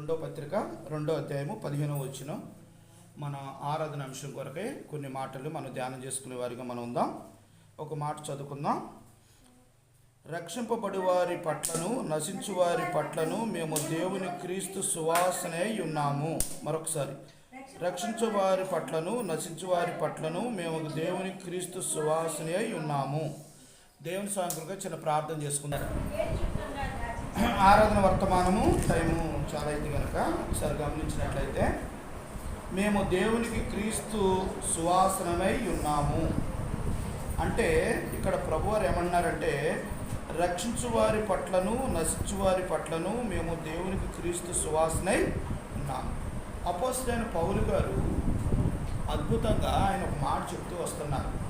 రెండో పత్రిక రెండో అధ్యాయము పదిహేనో వచ్చిన మన ఆరాధన అంశం కొరకై కొన్ని మాటలు మనం ధ్యానం చేసుకునే వారిగా మనం ఉందాం. ఒక మాట చదువుకుందాం. రక్షింపబడి వారి పట్లను నశించు వారి పట్లను మేము దేవుని క్రీస్తు సువాసనే ఉన్నాము. మరొకసారి. రక్షించు వారి పట్లను నశించు వారి పట్లను మేము దేవుని క్రీస్తు సువాసనే ఉన్నాము. దేవుని సాయంత్రంగా చిన్న ప్రార్థన చేసుకుందాం. ఆరాధన వర్తమానము టైము చాలా అయింది కనుక ఒకసారి గమనించినట్లయితే మేము దేవునికి క్రీస్తు సువాసనమై ఉన్నాము. అంటే ఇక్కడ ప్రభువారు ఏమన్నారంటే రక్షించు వారి పట్లను నశించు వారి పట్లను మేము దేవునికి క్రీస్తు సువాసనై ఉన్నాము. అపోజిట్ పౌలు గారు అద్భుతంగా ఆయన ఒక మాట చెప్తూ వస్తున్నారు.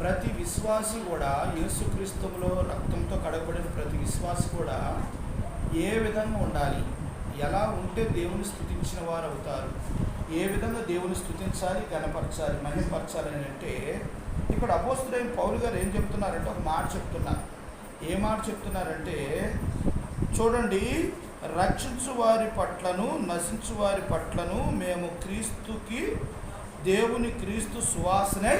ప్రతి విశ్వాసి కూడా యేసుక్రీస్తువులో రక్తంతో కడగబడిన ప్రతి విశ్వాసి కూడా ఏ విధంగా ఉండాలి? ఎలా ఉంటే దేవుని స్థుతించిన వారు అవుతారు ఏ విధంగా దేవుని స్థుతించాలి? గణపరచాలి మహిమపరచాలి అని అంటే ఇక్కడ అపోస్తుడైన పౌరు గారు ఏం చెప్తున్నారంటే ఒక మాట చెప్తున్నారు. ఏ మాట చెప్తున్నారంటే చూడండి రక్షించు వారి పట్లను నశించు వారి పట్లను మేము క్రీస్తుకి దేవుని క్రీస్తు సువాసనై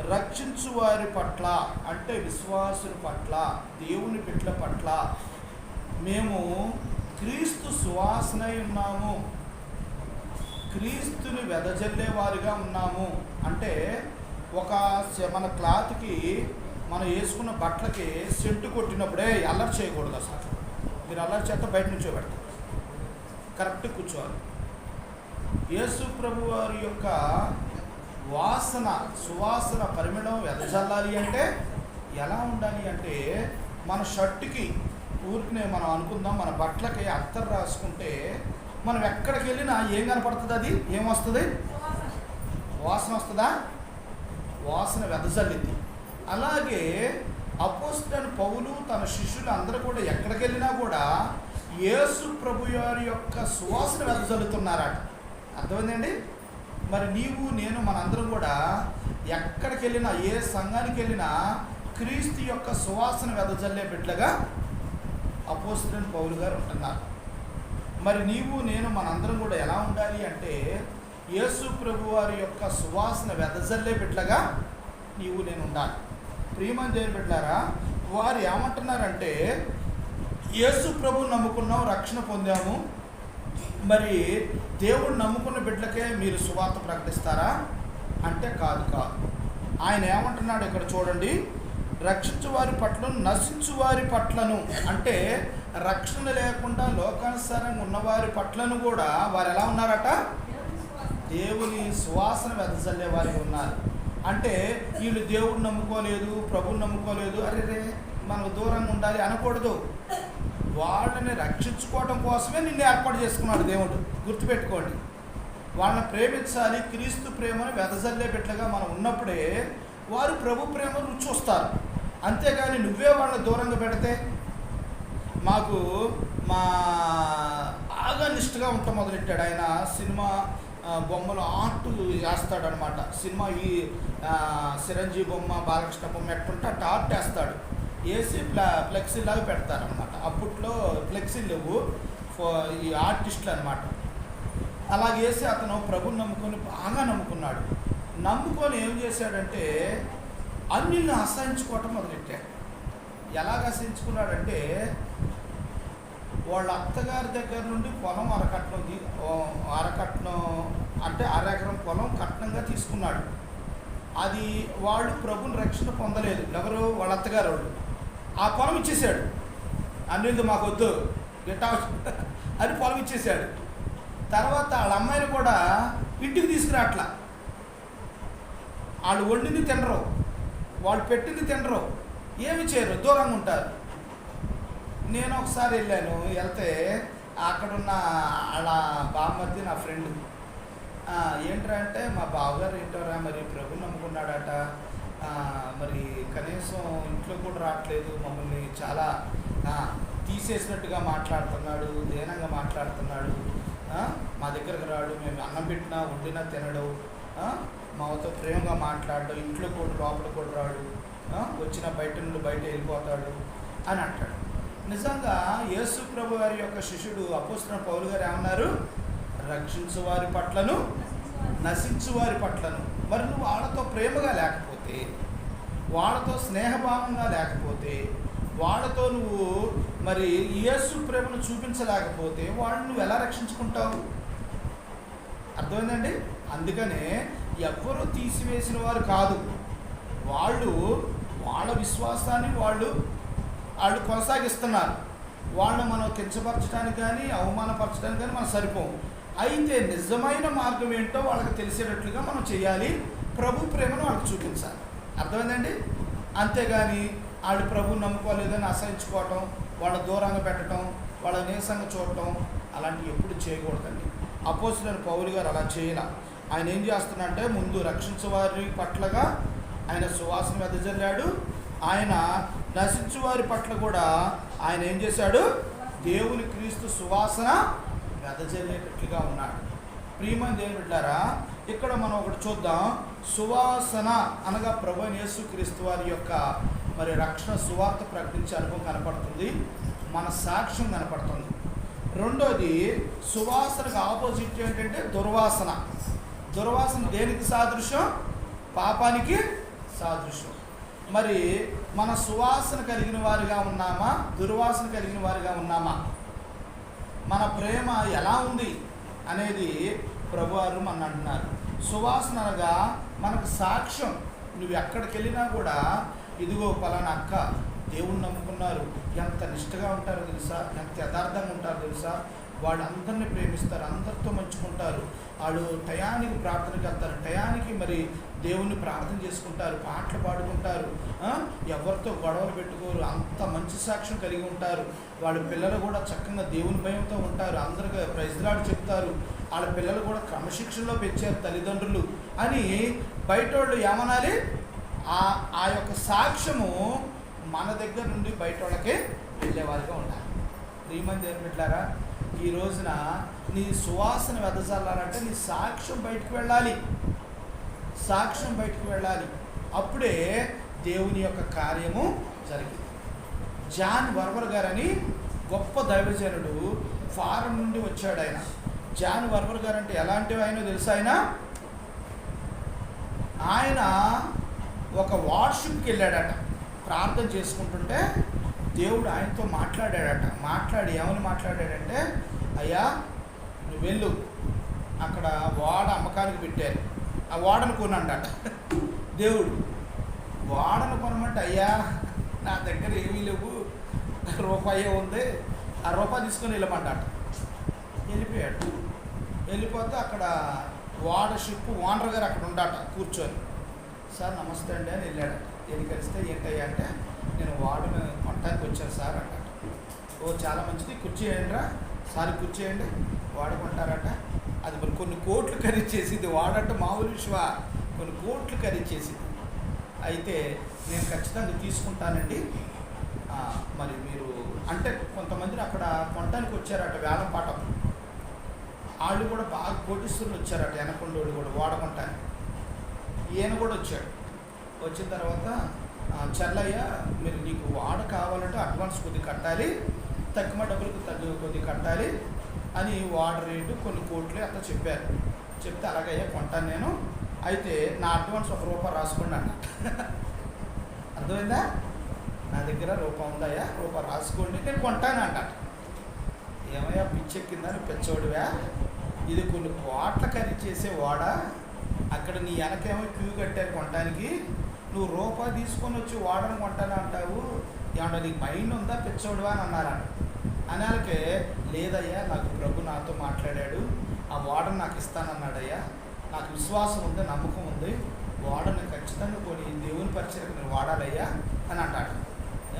రక్షించు వారి పట్ల అంటే విశ్వాసుల పట్ల దేవుని బిడ్డల పట్ల మేము క్రీస్తు సువాసనై ఉన్నాము. క్రీస్తుని వెదజల్లే వారిగా ఉన్నాము. అంటే ఒక మన క్లాత్కి మనం వేసుకున్న బట్టలకి సెంటు కొట్టినప్పుడే అల్లరి చేయకూడదు అసలు మీరు అల్లరి చేత బయట నుంచో పెడతారు. కరెక్ట్ కూర్చోవాలి. యేసు ప్రభు వారి యొక్క వాసన సువాసన పరిమళం వెదజల్లాలి అంటే ఎలా ఉండాలి అంటే మన షర్టుకి ఊరికినే మనం అనుకుందాం మన బట్టలకి అత్తరు రాసుకుంటే మనం ఎక్కడికి వెళ్ళినా ఏం కనపడుతుంది అది? ఏం వస్తుంది? వాసన వస్తుందా? వాసన వెదజల్లింది అలాగే అపోస్టన్ పౌలు తన శిష్యులు అందరూ కూడా ఎక్కడికి వెళ్ళినా కూడా యేసు ప్రభు వారి యొక్క సువాసన వెదజల్లుతున్నారట అర్థమైందండి? మరి నీవు నేను మనందరం కూడా ఎక్కడికి వెళ్ళినా ఏ సంఘానికి వెళ్ళినా క్రీస్తు యొక్క సువాసన వెదజల్లే బిడ్డగా అపోస్తులైన పౌలు గారు ఉంటున్నారు. మరి నీవు నేను మనందరం కూడా ఎలా ఉండాలి అంటే యేసు ప్రభు వారి యొక్క సువాసన వెదజల్లే బిడ్డగా నీవు నేను ఉండాలి. ప్రియమని దేవుని బిడ్డారా వారు ఏమంటున్నారంటే యేసు ప్రభు నమ్ముకున్నాం రక్షణ పొందాము మరి దేవుడు నమ్ముకున్న బిడ్డలకే మీరు సువార్త ప్రకటిస్తారా? అంటే కాదు కాదు. ఆయన ఏమంటున్నాడు ఇక్కడ చూడండి. రక్షించు వారి పట్లను నశించు వారి పట్లను. అంటే రక్షణ లేకుండా లోకానుసారంగా ఉన్నవారి పట్లను కూడా వారు ఎలా ఉన్నారట? దేవుని సువాసన వెదజల్లే వారి ఉన్నారు. అంటే వీళ్ళు దేవుడిని నమ్ముకోలేదు ప్రభుని నమ్ముకోలేదు. అరే రే మనకు దూరంగా ఉండాలి అనకూడదు. వాళ్ళని రక్షించుకోవడం కోసమే నిన్ను ఏర్పాటు చేసుకున్నాడు దేవుడు. గుర్తుపెట్టుకోండి. వాళ్ళని ప్రేమించాలి క్రీస్తు ప్రేమను వెదజల్లే బిడ్డగా మనం ఉన్నప్పుడే వారు ప్రభు ప్రేమను రుచి చూస్తారు అంతేగాని నువ్వే వాళ్ళని దూరంగా పెడితే మాకు మా బాగా నిష్ఠగా ఉంటాం మొదలెట్టాడు. ఆయన సినిమా బొమ్మలు ఆర్ట్ వేస్తాడనమాట సినిమా ఈ చిరంజీవి బొమ్మ బాలకృష్ణ బొమ్మ ఎట్టుంటే అట్ ఆర్ట్ వేస్తాడు వేసి ప్లా ఫ్లెక్సీ లాగా పెడతారనమాట అప్పట్లో ఫ్లెక్సీ లేవు. ఈ ఆర్టిస్టులు అనమాట అలాగే వేసి అతను ప్రభుని నమ్ముకొని బాగా నమ్ముకున్నాడు. నమ్ముకొని ఏం చేశాడంటే అన్నిల్ని అసహించుకోవటం మొదలెట్టాడు. ఎలాగ అసహించుకున్నాడంటే వాళ్ళ అత్తగారి దగ్గర నుండి పొలం అరకట్నం అరకట్నం అంటే అరెకరం పొలం కట్నంగా తీసుకున్నాడు. అది వాళ్ళు ప్రభుని రక్షణ పొందలేదు. ఎవరు? వాళ్ళ అత్తగారు వాళ్ళు. ఆ పొలం ఇచ్చేసాడు. అన్నింది మాకు వద్దు గిట్టా అని పొలం ఇచ్చేసాడు. తర్వాత వాళ్ళ అమ్మాయిని కూడా ఇంటికి తీసుకురాట్లా. వాళ్ళు వండింది తినరు వాళ్ళు పెట్టింది తినరు ఏమి చేయరు దూరంగా ఉంటారు. నేను ఒకసారి వెళ్ళాను వెళ్తే అక్కడున్న వాళ్ళ బామ్మర్ది నా ఫ్రెండ్ ఏంట్రా అంటే మా బావగారు ఏంటోరా మరి ప్రభు నమ్ముకున్నాడట. మరి కనీసం ఇంట్లో కూడా రావట్లేదు మమ్మల్ని చాలా తీసేసినట్టుగా మాట్లాడుతున్నాడు దీనంగా మాట్లాడుతున్నాడు. మా దగ్గరకు రాడు మేము అన్నం పెట్టినా వండినా తినడు. మాతో ప్రేమగా మాట్లాడడం ఇంట్లో కూడా లోపల కూడా రాడు. వచ్చిన బయట నుండి బయట వెళ్ళిపోతాడు అని అంటాడు. నిజంగా యేసు ప్రభు గారి యొక్క శిష్యుడు అపోస్తున్న పౌలు గారు ఏమన్నారు? రక్షించు వారి పట్లను నశించు వారి పట్లను. మరి నువ్వు వాళ్ళతో ప్రేమగా లేకపోతే వాళ్ళతో స్నేహభావంగా లేకపోతే వాళ్ళతో నువ్వు మరి యేసు ప్రేమను చూపించలేకపోతే వాళ్ళని నువ్వు ఎలా రక్షించుకుంటావు? అర్థమైందండి? అందుకనే ఎవ్వరూ తీసివేసిన వారు కాదు. వాళ్ళు వాళ్ళ విశ్వాసాన్ని వాళ్ళు వాళ్ళు కొనసాగిస్తున్నారు. వాళ్ళు మనం కించపరచడానికి కానీ అవమానపరచడానికి కానీ మనం సరిపోము. అయితే నిజమైన మార్గం ఏంటో వాళ్ళకి తెలిసేటట్లుగా మనం చేయాలి. ప్రభు ప్రేమను వాళ్ళకి చూపించాలి. అర్థమైందండి? అంతేగాని వాళ్ళు ప్రభు నమ్ముకోలేదని అసహించుకోవటం వాళ్ళ దూరంగా పెట్టడం వాళ్ళ నీరసంగా చూడటం అలాంటివి ఎప్పుడు చేయకూడదండి. అపోజిట్ పౌలు గారు అలా చేయాల. ఆయన ఏం చేస్తున్నాడంటే ముందు రక్షించేవారి పట్లగా ఆయన సువాసన వెదజల్లాడు. ఆయన నశించు వారి పట్ల కూడా ఆయన ఏం చేశాడు? దేవుని క్రీస్తు సువాసన వెదజల్లేటట్లుగా ఉన్నాడు. ప్రియమైన దేవుని బిడ్డారా ఇక్కడ మనం ఒకటి చూద్దాం. సువాసన అనగా ప్రభు యేసుక్రీస్తు వారి యొక్క మరి రక్షణ సువార్త ప్రకటించే అనుభవం కనపడుతుంది. మన సాక్ష్యం కనపడుతుంది. రెండోది సువాసనకు ఆపోజిట్ ఏంటంటే దుర్వాసన. దుర్వాసన దేనికి సాదృశ్యం? పాపానికి సాదృశ్యం. మరి మన సువాసన కలిగిన వారిగా ఉన్నామా? దుర్వాసన కలిగిన వారిగా ఉన్నామా? మన ప్రేమ ఎలా ఉంది అనేది ప్రభువారు మన అంటున్నారు సువాసన అనగా మనకు సాక్ష్యం. నువ్వు ఎక్కడికి వెళ్ళినా కూడా ఇదిగో పలానా అక్క దేవుణ్ణి నమ్ముకున్నారు. ఎంత నిష్టగా ఉంటారో తెలుసా? ఎంత యథార్థంగా ఉంటారో తెలుసా? వాళ్ళు అందరిని ప్రేమిస్తారు అందరితో మంచుకుంటారు వాళ్ళు టయానికి ప్రార్థనకి వెళ్తారు. టయానికి మరి దేవుణ్ణి ప్రార్థన చేసుకుంటారు పాటలు పాడుకుంటారు. ఎవరితో గొడవలు పెట్టుకోరు. అంత మంచి సాక్ష్యం కలిగి ఉంటారు. వాళ్ళ పిల్లలు కూడా చక్కగా దేవుని భయంతో ఉంటారు. అందరికీ ప్రైజ్లాడు చెప్తారు. వాళ్ళ పిల్లలు కూడా క్రమశిక్షణలో పెంచారు తల్లిదండ్రులు అని బయట వాళ్ళు ఏమనాలి? ఆ ఆ యొక్క సాక్ష్యము మన దగ్గర నుండి బయట వాళ్ళకి వెళ్ళేవారిగా ఉండాలి. ప్రియమంది ఏం పెట్టారా ఈ రోజున నీ సువాసన వెదజల్లాలంటే నీ సాక్ష్యం బయటకు వెళ్ళాలి. సాక్ష్యం బయటకు వెళ్ళాలి. అప్పుడే దేవుని యొక్క కార్యము జరిగింది. జాన్ వర్వర్ గారని గొప్ప దైవజనుడు ఫారం నుండి వచ్చాడు ఆయన. జాన్ వర్వర్ గారు అంటే ఎలాంటి ఆయన తెలుసా ఆయన? ఆయన ఒక వార్షిప్కి వెళ్ళాడట. ప్రార్థన చేసుకుంటుంటే దేవుడు ఆయనతో మాట్లాడాడట. మాట్లాడి ఏమని మాట్లాడాడంటే అయ్యా నువ్వు వెళ్ళు. అక్కడ వాడ అమ్మకానికి పెట్టారు. ఆ వాడను కొనండట. దేవుడు వాడను కొనమంటే అయ్యా నా దగ్గర ఏమీ లేవు. రూపాయి ఉంది. ఆ రూపాయి తీసుకొని వెళ్ళమంటాడు. వెళ్ళిపోయాడు. వెళ్ళిపోతే అక్కడ వాడ షిప్ ఓనర్ గారు అక్కడ ఉండట కూర్చొని. సార్ నమస్తే అండి అని వెళ్ళాడట వెళ్ళి కలిస్తే ఏంటయ్యా అంటే నేను వాడును కొనడానికి వచ్చాను సార్ అంట ఓ చాలా మంచిది. కుర్చీ వేయండిరా సార్ కుర్చీ వేయండి వాడుకుంటారట అది మరి కొన్ని కోట్లు ఖరీదు చేసింది. వాడట మామూలు విశ్వ కొన్ని కోట్లు ఖరీదు చేసింది. అయితే నేను ఖచ్చితంగా తీసుకుంటానండి. మరి మీరు అంటే కొంతమందిని అక్కడ కొనడానికి వచ్చారట వేలం పాటం వాళ్ళు కూడా బాగా కోటిస్తులు వచ్చారట ఎనకొండోళ్ళు కూడా వాడకుంటానికి ఈయన కూడా వచ్చాడు. వచ్చిన తర్వాత చెల్లయ్య మీరు నీకు వాడ కావాలంటే అడ్వాన్స్ కొద్ది కట్టాలి తక్కువ డబ్బులకు తగ్గు కొద్ది కట్టాలి అని వాడ రేటు కొన్ని కోట్లు అంతా చెప్పారు. చెప్తే అలాగయ్యా కొంటాను నేను. అయితే నా అడ్వాన్స్ ఒక రూపాయి రాసుకోండి అర్థమైందా? నా దగ్గర రూపా ఉందయ్యా రూపా రాసుకోండి నేను కొంటాను అంట ఏమయ్యా పిచ్చెక్కిందని పెచ్చోడివా? ఇది కొన్ని కోట్ల ఖరీదు చేసే వాడ అక్కడ నీ వెనకేమో క్యూ కట్టారు కొనడానికి నువ్వు రూపా తీసుకొని వచ్చి వాడని కొంటాను అంటావు. ఏమన్నా నీకు మైండ్ ఉందా పిచ్చోడువా అని అన్నారంట. అనాలకే లేదయ్యా నాకు ప్రభు నాతో మాట్లాడాడు. ఆ వాడని నాకు ఇస్తానన్నాడయ్యా. నాకు విశ్వాసం ఉంది నమ్మకం ఉంది. వాడని ఖచ్చితంగా కొని దేవుని పరిచయకు నేను వాడాలయ్యా అని అంటాడు.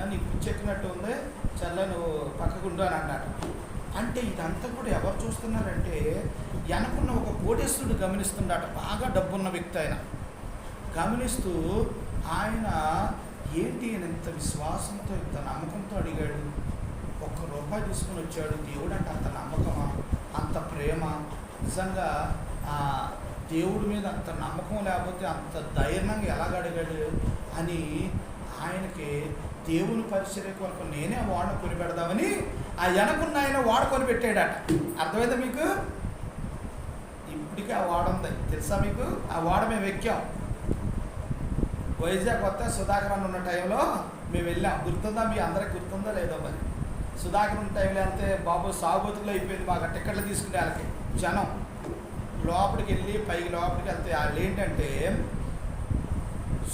నీకు పిచ్చెక్కినట్టు ఉంది చల్ల నువ్వు పక్కకుండా అని అన్నాడు. అంటే ఇదంతా కూడా ఎవరు చూస్తున్నారంటే వెనకున్న ఒక కోటేశ్వరుడు గమనిస్తున్నాడు బాగా డబ్బున్న వ్యక్తి ఆయన. గమనిస్తూ ఆయన ఏంటి అని ఇంత విశ్వాసంతో ఇంత నమ్మకంతో అడిగాడు. ఒక్క రూపాయి తీసుకుని వచ్చాడు దేవుడు అంటే అంత నమ్మకమా? అంత ప్రేమ? నిజంగా ఆ దేవుడి మీద అంత నమ్మకం లేకపోతే అంత ధైర్యంగా ఎలాగ అడిగాడు అని ఆయనకి దేవుని పరిచర్య కొరకు నేనే వాడిని కొనిపెడదామని ఆ వెనకున్న ఆయన వాడకొని పెట్టాడట అర్థమైందా మీకు? ఇప్పటికీ ఆ వాడ ఉంది. తెలుసా మీకు? ఆ వాడ మేము ఎక్కాం. వైజాగ్ కొత్త సుధాకర్ ఉన్న టైంలో మేము వెళ్ళాం. గుర్తుందా? మీ అందరికి గుర్తుందా లేదో మరి? సుధాకర్ ఉన్న టైంలో వెళ్తే బాబు సాగుతులు అయిపోయింది బాగా. టికెట్లు తీసుకునే వాళ్ళకి. జనం. లోపలికి వెళ్ళి పైకి లోపలికి వెళ్తే వాళ్ళు ఏంటంటే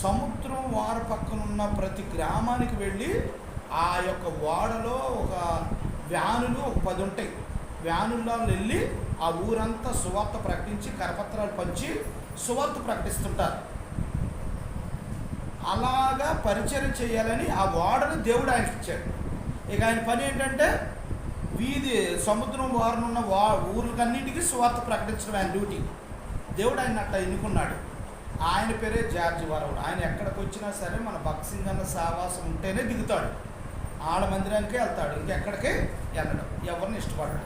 సముద్రం వార పక్కన ఉన్న ప్రతి గ్రామానికి వెళ్ళి ఆ యొక్క ఓడలో ఒక వ్యానులు ఒక పది ఉంటాయి. వ్యానుల్లో వెళ్ళి ఆ ఊరంతా సువార్త ప్రకటించి కరపత్రాలు పంచి సువార్త ప్రకటిస్తుంటారు. అలాగా పరిచయం చేయాలని ఆ ఓడను దేవుడు ఆయనకి ఇచ్చాడు. ఇక ఆయన పని ఏంటంటే వీధి సముద్రం వారనున్న వా ఊర్లకన్నింటికి సువార్త ప్రకటించడం ఆయన డ్యూటీ. దేవుడు ఆయన అట్లా ఎన్నుకున్నాడు. ఆయన పేరే జార్జి వరవుడు ఆయన ఎక్కడికి వచ్చినా సరే మన భక్సింగ్ అన్న సావాసం ఉంటేనే దిగుతాడు. ఆడ మందిరానికే వెళ్తాడు. ఇంకెక్కడికి వెళ్ళడం. ఎవరిని ఇష్టపడడం.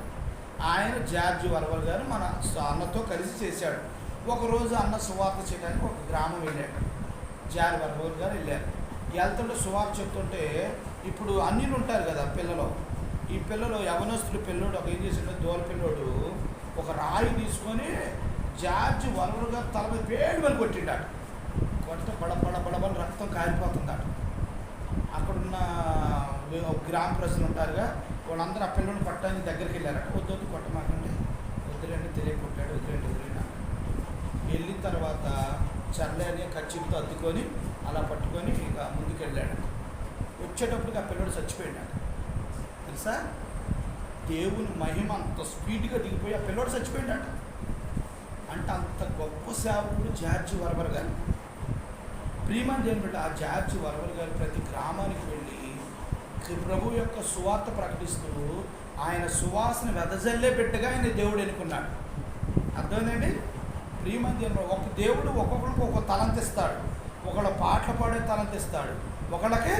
ఆయన జార్జి వరవల్ గారు మన అన్నతో కలిసి చేశాడు. ఒకరోజు అన్న సువార్త చేయడానికి ఒక గ్రామం వెళ్ళాడు. జార్జ్ వరవల్ గారు వెళ్ళారు. వెళ్తుంటే సువార్త చెప్తుంటే ఇప్పుడు అన్నిలు ఉంటారు కదా పిల్లలు. ఈ పిల్లలు యవనస్తుడు పిల్లోడు ఒక ఏం చేసిండు దోల పిల్లోడు ఒక రాయి తీసుకొని జార్జి వనరుగా తల మీద పేడు మీద కొట్టిండాడు. కొట్టితే బడ బడ బడబడ రక్తం కారిపోతుందట. అక్కడున్న ఒక గ్రామ ప్రజలు ఉంటారుగా వాళ్ళందరూ ఆ పిల్లల్ని పట్టడానికి దగ్గరికి వెళ్ళారట. వద్దు వద్దు కొట్టమాకండి. వద్దులేండి తెలియ కొట్టాడు వద్దులేండి వదిలేండి వెళ్ళిన తర్వాత చర్లేని ఖర్చుతో అద్దుకొని అలా పట్టుకొని ఇక ముందుకు వెళ్ళాడు వచ్చేటప్పటికి ఆ పిల్లడు చచ్చిపోయాడు తెలుసా? దేవుని మహిమ అంత స్పీడ్గా దిగిపోయి ఆ పిల్లోడు చచ్చిపోయాడట అంటే అంత గొప్ప సేవకుడు జార్జ్ వరవర్ గారు. ప్రియమని దేవుని ఆ జార్జి వరవర్ గారు ప్రతి గ్రామానికి వెళ్ళి ప్రభు యొక్క సువార్త ప్రకటిస్తూ ఆయన సువాసన వెదజల్లే పెట్టగా ఆయన దేవుడు ఎన్నుకున్నాడు. అర్థమైందండి? ప్రియమని దేవుని ఒక దేవుడు ఒక్కొక్కరికి ఒక తలంత ఇస్తాడు ఒకళ్ళ పాటలు పాడే తలంత ఇస్తాడు ఒకళ్ళకి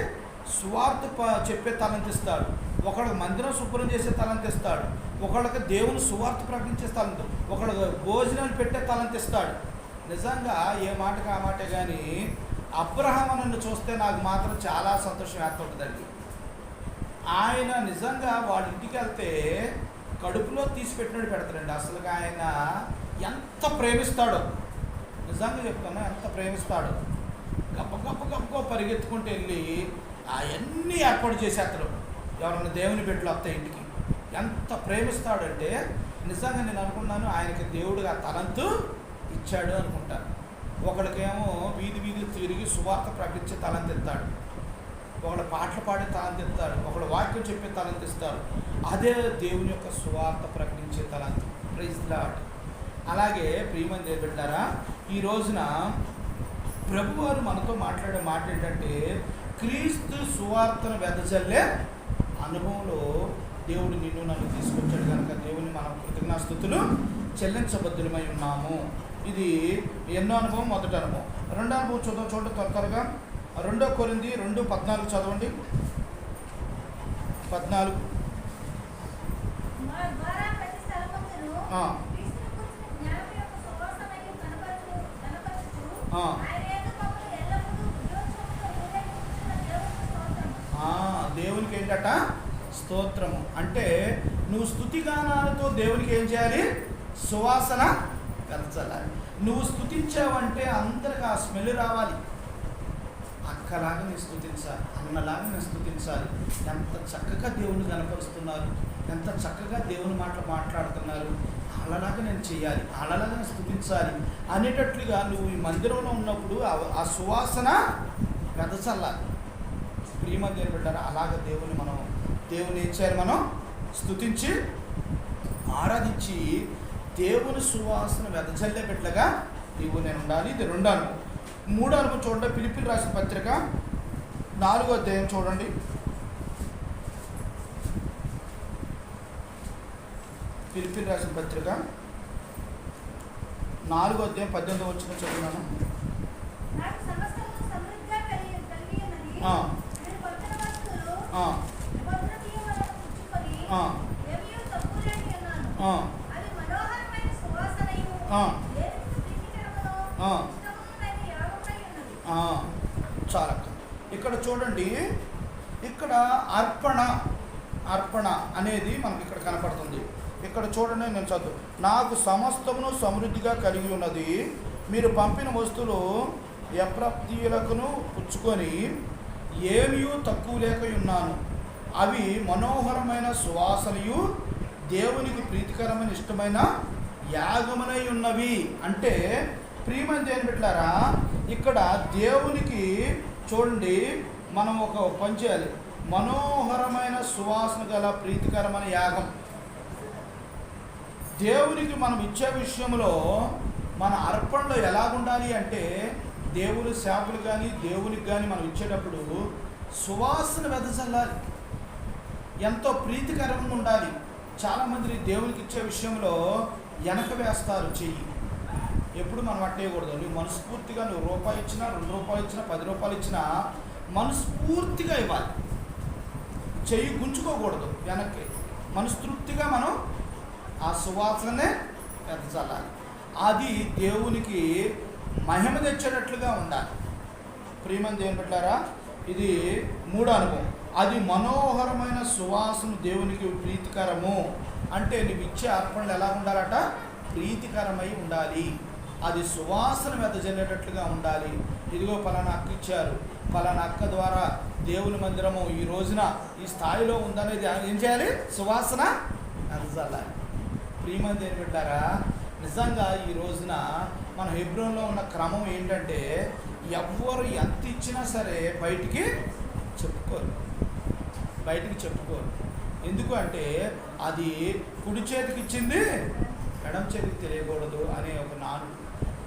సువార్త ప- చెప్పే తలంత ఇస్తాడు ఒకళ్ళకి మందిరం శుభ్రం చేసే తలంత ఇస్తాడు ఒకళ్ళకి దేవుని సువార్త ప్రకటించే తలంత ఒకళ్ళకి భోజనాలు పెట్టే తలంత ఇస్తాడు నిజంగా ఏ మాటకి ఆ మాటే కానీ అబ్రహం నన్ను చూస్తే నాకు మాత్రం చాలా సంతోషం ఏర్పడుతుందండి. ఆయన నిజంగా వాళ్ళ ఇంటికి వెళ్తే కడుపులో తీసిపెట్టినట్టు పెడతాడండి. అసలు ఆయన ఎంత ప్రేమిస్తాడో. నిజంగా చెప్తాను ఎంత ప్రేమిస్తాడో. గప్ప గప్ప గప్ప పరిగెత్తుకుంటూ వెళ్ళి అవన్నీ ఏర్పాటు చేసేస్తాడు. ఎవరన్నా దేవుని బిడ్డలు వస్తాయి ఇంటికి. ఎంత ప్రేమిస్తాడంటే నిజంగా నేను అనుకున్నాను ఆయనకి దేవుడు ఆ తలంతు ఇచ్చాడు అనుకుంటాను. ఒకడికేమో వీధి వీధి తిరిగి సువార్త ప్రకటించే తలంతు ఇస్తాడు ఒకడు పాటలు పాడే తలంతు ఇస్తాడు ఒకడు వాక్యం చెప్పే తలంతు ఇస్తాడు అదే దేవుని యొక్క సువార్త ప్రకటించే తలంతు. ప్రైజ్ లాట్ అలాగే ప్రియమని దేవుడారా ఈ రోజున ప్రభువారు మనతో మాట్లాడే మాట ఏంటంటే క్రీస్తు సువార్తను వెదజల్లే అనుభవంలో దేవుడు నిన్ను నన్ను తీసుకొచ్చాడు కనుక దేవుని మనం కృతజ్ఞాస్థుతులు చెల్లించబద్దులమై ఉన్నాము. ఇది ఎన్నో అనుభవం మొదటి అనుభవం. రెండో అనుభవం చూద్దాం చూడండి త్వర త్వరగా రెండో కొరింది రెండు పద్నాలుగు చదవండి. పద్నాలుగు. దేవునికి ఏంటట? స్తోత్రము. అంటే నువ్వు స్థుతిగానాలతో దేవునికి ఏం చేయాలి? సువాసన పెంచాలి నువ్వు స్థుతించావంటే అందరికి ఆ స్మెల్ రావాలి. అక్కలాగా నేను స్థుతించాలి. అన్నలాగా నేను స్థుతించాలి. ఎంత చక్కగా దేవుని కనపరుస్తున్నారు. ఎంత చక్కగా దేవుని మాటలు మాట్లాడుతున్నారు. అలలాగా నేను చేయాలి. అలలాగా నేను స్థుతించాలి అనేటట్లుగా నువ్వు ఈ మందిరంలో ఉన్నప్పుడు ఆ- సువాసన వెదచల్లాలి ప్రియమ దేవుని అలాగ దేవుని మనం దేవుని ఏం చేయాలి మనం. స్థుతించి ఆరాధించి దేవుని సువాసన వెదజల్లే బిడ్డగా నీవు నేను ఉండాలి ఇది రెండో అనుభవం మూడో అనుభవం చూడండి పిలిపిలి రాసిన పత్రిక. నాలుగో అధ్యాయం చూడండి. పిలిపిలి రాసిన పత్రిక. నాలుగో అధ్యాయం పద్దెనిమిది వచ్చిన ఉన్నది. ఆ. చాలక్క ఇక్కడ చూడండి ఇక్కడ అర్పణ అర్పణ అనేది మనకి ఇక్కడ కనపడుతుంది. ఇక్కడ చూడండి నేను చదువు. నాకు సమస్తమును సమృద్ధిగా కలిగి ఉన్నది మీరు పంపిన వస్తువులు ఎప్రాప్తియులకును పుచ్చుకొని ఏమీ తక్కువ లేక ఉన్నాను అవి మనోహరమైన సువాసనయు దేవునికి ప్రీతికరమైన ఇష్టమైన యాగమునై ఉన్నవి. అంటే ప్రియమైన దేని పెట్టారా ఇక్కడ దేవునికి చూడండి మనం ఒక పని చేయాలి. మనోహరమైన సువాసన గల ప్రీతికరమైన యాగం. దేవునికి మనం ఇచ్చే విషయంలో మన అర్పణలో ఎలాగుండాలి అంటే దేవుని శాపలు కానీ దేవునికి కానీ మనం ఇచ్చేటప్పుడు సువాసన వెదజల్లాలి. ఎంతో ప్రీతికరంగా ఉండాలి. చాలామంది దేవునికి ఇచ్చే విషయంలో వెనక వేస్తారు చెయ్యి. ఎప్పుడు మనం అట్టేయకూడదు నువ్వు మనస్ఫూర్తిగా నువ్వు రూపాయి ఇచ్చినా రెండు రూపాయలు ఇచ్చినా పది రూపాయలు ఇచ్చినా మనస్ఫూర్తిగా ఇవ్వాలి. చెయ్యి గుంజుకోకూడదు వెనక్కి. మనస్తృప్తిగా మనం ఆ సువాసననే వెదజల్లాలి అది దేవునికి మహిమ తెచ్చేటట్లుగా ఉండాలి. ప్రియమని దేవుని పెట్టారా ఇది మూడో అనుభవం. అది మనోహరమైన సువాసన దేవునికి ప్రీతికరము. అంటే నువ్వు ఇచ్చే అర్పణలు ఎలా ఉండాలట? ప్రీతికరమై ఉండాలి. అది సువాసన వెదజల్లేటట్లుగా ఉండాలి. ఇదిగో పలానా అక్క ఇచ్చారు. పలానా అక్క ద్వారా దేవుని మందిరము ఈ రోజున ఈ స్థాయిలో ఉందనేది ఏం చేయాలి? సువాసన వెదజల్లాలి ప్రియమంది ఏం పెట్టారా నిజంగా ఈ రోజున మన హెబ్రోన్లో ఉన్న క్రమం ఏంటంటే ఎవ్వరు ఎంత ఇచ్చినా సరే బయటికి చెప్పుకోరు. బయటికి చెప్పుకోరు. ఎందుకు అంటే అది కుడి చేతికి ఇచ్చింది ఎడం చేతికి తెలియకూడదు అనే ఒక నానుడు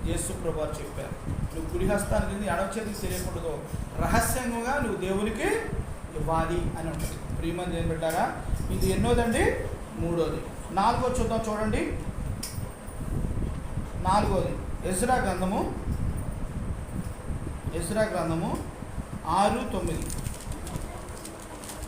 యేసు ప్రభు చెప్పారు. నువ్వు కుడి హస్తానికి ఇచ్చింది ఎడం చేతికి తెలియకూడదు. రహస్యంగా నువ్వు దేవునికి ఇవ్వాలి అని ఉంటుంది. ప్రియమంది ఏం పెట్టారా ఇది ఎన్నోదండి? మూడోది. నాలుగో చూద్దాం చూడండి. నాలుగోది. ఎజ్రా గ్రంథము ఎజ్రా గ్రంథము ఆరు తొమ్మిది.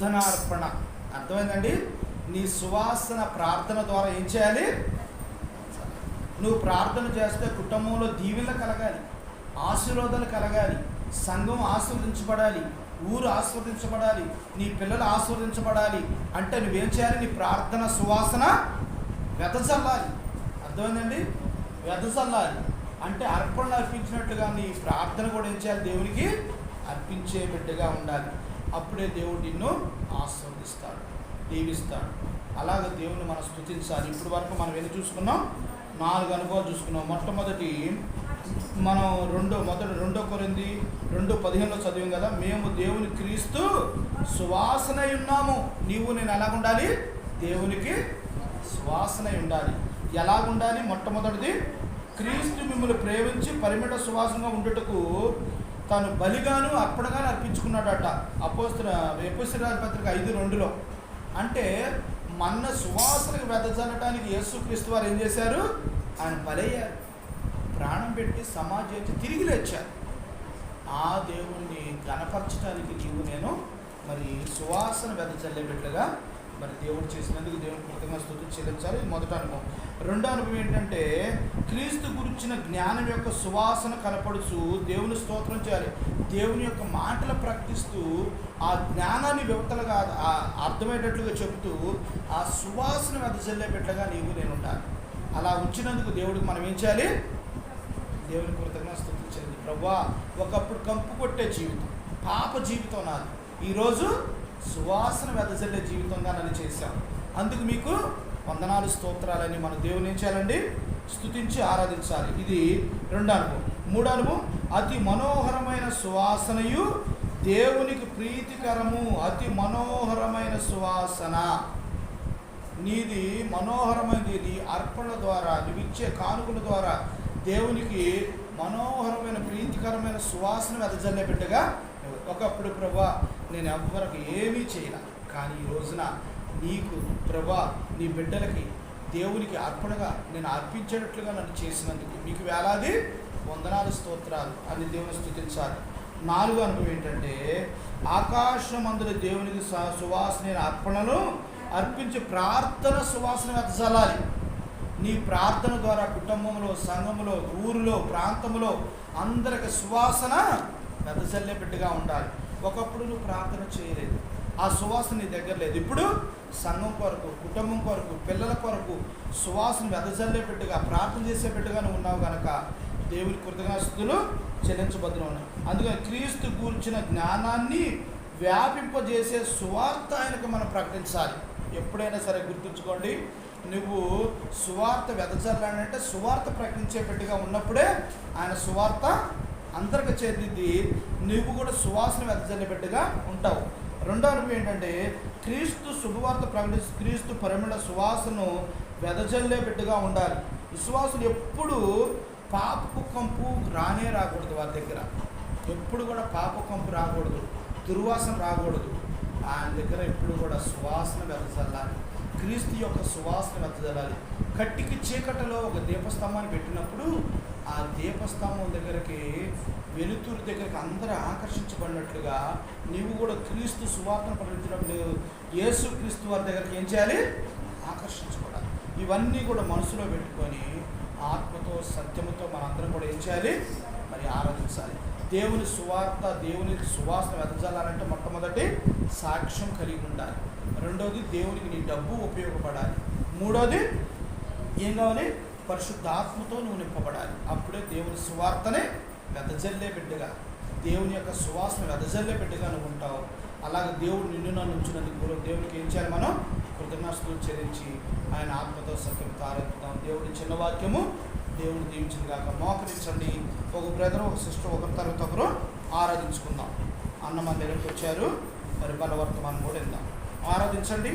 ప్రార్థనార్పణ. అర్థమైందండి? నీ సువాసన ప్రార్థన ద్వారా ఏం చేయాలి? నువ్వు ప్రార్థన చేస్తే కుటుంబంలో దీవెనలు కలగాలి ఆశీర్వాదాలు కలగాలి సంఘం ఆస్వాదించబడాలి ఊరు ఆస్వాదించబడాలి నీ పిల్లలు ఆస్వాదించబడాలి అంటే నువ్వేం చేయాలి? నీ ప్రార్థన సువాసన వెదజల్లాలి. అర్థమైందండి? వెదజల్లాలి. అంటే అర్పణలు అర్పించినట్టుగా నీ ప్రార్థన కూడా ఏం చేయాలి? దేవునికి అర్పించే బిడ్డగా ఉండాలి. అప్పుడే దేవుడు నిన్ను ఆస్వాదిస్తాడు దీవిస్తాడు. అలాగే దేవుని మనం స్థుతించాలి ఇప్పుడు వరకు మనం ఎన్ని చూసుకున్నాం? నాలుగు అనుభవాలు చూసుకున్నాం. మొట్టమొదటి మనం రెండో మొదటి రెండో కొరింది రెండు పదిహేనులో చదివాం కదా మేము దేవుని క్రీస్తు సువాసనై ఉన్నాము. నీవు నేను ఎలాగుండాలి? దేవునికి సువాసనై ఉండాలి. ఎలాగుండాలి? మొట్టమొదటిది క్రీస్తు మిమ్మల్ని ప్రేమించి పరిమిత సువాసనగా ఉండటకు తాను బలిగాను అర్పణగాను అర్పించుకున్నాడట. అపోస్తుల ఎపోసిరాజ పత్రిక ఐదు రెండులో. అంటే మన్న సువాసనకు వెదజల్లటానికి యేసుక్రీస్తు వారు ఏం చేశారు? ఆయన బలయ్యారు. ప్రాణం పెట్టి సమాజం తిరిగి లేచారు. ఆ దేవుణ్ణి గణపరచడానికి నీవు నేను మరి సువాసన వెదజల్లేటట్లుగా బిడ్డగా మరి దేవుడు చేసినందుకు దేవుడు కృతజ్ఞత స్థుతి చెల్లించాలి. ఇది మొదటి అనుభవం. రెండో అనుభవం ఏంటంటే క్రీస్తు గురించిన జ్ఞానం యొక్క సువాసన కనపడుచు దేవుని స్తోత్రం చేయాలి. దేవుని యొక్క మాటలు ప్రకటిస్తూ ఆ జ్ఞానాన్ని వివతలుగా అర్థమయ్యేటట్లుగా చెబుతూ ఆ సువాసన వెదజల్లే బిడ్డగా నీవు నేను ఉండాలి. అలా ఉంచినందుకు దేవుడికి మనం ఏం చేయాలి? దేవుని కృతజ్ఞత స్థుతించింది ప్రభా ఒకప్పుడు కంపు కొట్టే జీవితం పాప జీవితం నాది. ఈరోజు సువాసన వెదజల్లే జీవితంగా నన్ను చేశాం అందుకు మీకు వందనాలు స్తోత్రాలని మన దేవుని ఏం చేయాలండి? స్తుతించి ఆరాధించాలి. ఇది రెండో అనుభవం. మూడో అనుభవం అతి మనోహరమైన సువాసనయు దేవునికి ప్రీతికరము. అతి మనోహరమైన సువాసన. నీది మనోహరమైనది. నీ అర్పణ ద్వారా నువ్వు కానుకల ద్వారా దేవునికి మనోహరమైన ప్రీతికరమైన సువాసన వెదజల్లే బిడ్డగా ఒకప్పుడు ప్రభా నేను ఎవ్వరికి ఏమీ చేయను. కానీ ఈ రోజున నీకు ప్రభా నీ బిడ్డలకి దేవునికి అర్పణగా నేను అర్పించేటట్లుగా నన్ను చేసినందుకు మీకు వేలాది వందనాలు స్తోత్రాలు. అని దేవుని స్థుతించాలి. నాలుగు అనుభవం ఏంటంటే ఆకాశమందుల దేవునికి స- సువాసన అర్పణను అర్పించి ప్రార్థన సువాసన వెదజల్లాలి నీ ప్రార్థన ద్వారా కుటుంబంలో సంఘంలో ఊరిలో ప్రాంతంలో అందరికి సువాసన వెదజల్లే బిడ్డగా ఉండాలి. ఒకప్పుడు నువ్వు ప్రార్థన చేయలేదు. ఆ సువాసన నీ దగ్గర లేదు. ఇప్పుడు సంఘం కొరకు కుటుంబం కొరకు పిల్లల కొరకు సువాసన వెదజల్లే ప్రార్థన చేసే నువ్వు ఉన్నావు కనుక దేవుని కృతజ్ఞతలు చెల్లించబద్దులు ఉన్నాయి అందుకని క్రీస్తు గూర్చిన జ్ఞానాన్ని వ్యాపింపజేసే సువార్త ఆయనకు మనం ప్రకటించాలి. ఎప్పుడైనా సరే గుర్తుంచుకోండి. నువ్వు సువార్త వెదజల్లాడంటే సువార్త ప్రకటించే ఉన్నప్పుడే ఆయన సువార్త అందరికి చేరింది నువ్వు కూడా సువాసన వెదజల్లే బిడ్డగా ఉంటావు. రెండో అనుభవం ఏంటంటే క్రీస్తు శుభవార్త ప్రకటించి క్రీస్తు పరిమళ సువాసను వెదజల్లే బిడ్డగా ఉండాలి. విశ్వాసులు ఎప్పుడు పాపపు కంపు రానే రాకూడదు వారి దగ్గర. ఎప్పుడు కూడా పాప కంపు రాకూడదు దుర్వాసన రాకూడదు. ఆయన దగ్గర ఎప్పుడు కూడా సువాసన వెదజల్లాలి క్రీస్తు యొక్క సువాసన వెదజల్లాలి కట్టికి చీకటలో ఒక దీపస్తంభాన్ని పెట్టినప్పుడు ఆ దీపస్తంభం దగ్గరికి వెలుతురు దగ్గరికి అందరూ ఆకర్షించబడినట్లుగా నీవు కూడా క్రీస్తు సువార్తను ప్రకటించినప్పుడు యేసు క్రీస్తు వారి దగ్గరికి ఏం చేయాలి? ఆకర్షించబడాలి. ఇవన్నీ కూడా మనసులో పెట్టుకొని ఆత్మతో సత్యముతో మనందరం కూడా ఏం చేయాలి? మరి ఆరాధించాలి. దేవుని సువార్త దేవుని సువాసన వెదజల్లాలంటే మొట్టమొదటి సాక్ష్యం కలిగి ఉండాలి. రెండోది దేవునికి నీ డబ్బు ఉపయోగపడాలి. మూడోది ఏం కావాలి పరిశుద్ధాత్మతో నువ్వు నింపబడాలి. అప్పుడే దేవుని సువార్తనే వెదజల్లే బిడ్డగా దేవుని యొక్క సువాసన వెదజల్లే బిడ్డగా నువ్వు ఉంటావు. అలాగే దేవుడు నిన్ను నన్ను ఉంచినందుకు కూడా దేవునికి ఏం చేయాలి మనం? కృతజ్ఞతలు చెల్లించి ఆయన ఆత్మతో సత్యం తారెత్తుతాం దేవుడి చిన్న వాక్యము దేవుని దీవించింది కాక మోకరించండి ఒక బ్రదర్ ఒక సిస్టర్ ఒకరి తర్వాత ఒకరు ఆరాధించుకుందాం. అన్న మన దగ్గరికి వచ్చారు. మరి బలవర్తమానం కూడా వెళ్దాం ఆరాధించండి.